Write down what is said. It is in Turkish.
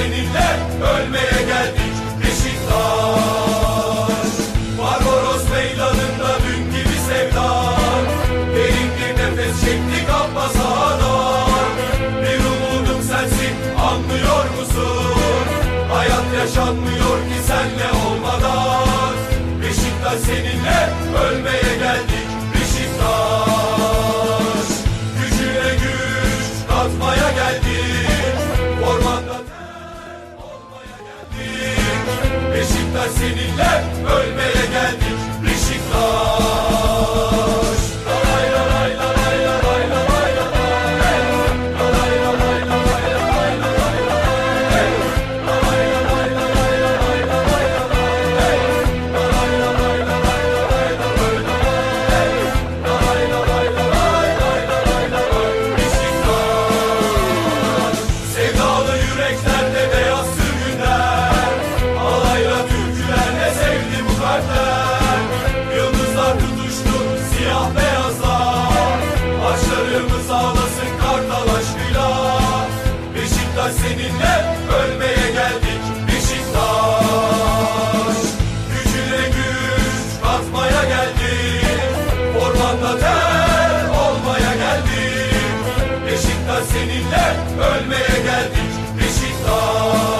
seninle ölmeye geldik. Beşiktaş Barbaros meydanında dün gibi sevdan Derin bir nefes çektik Abba sahadan Bir umudum sensin anlıyor musun? Hayat yaşanmıyor ki senle olmadan. Beşiktaş seninle ölmeye geldik seninle ölmez. Kanla olmaya geldik. Beşiktaş seninle ölmeye geldik. Beşiktaş.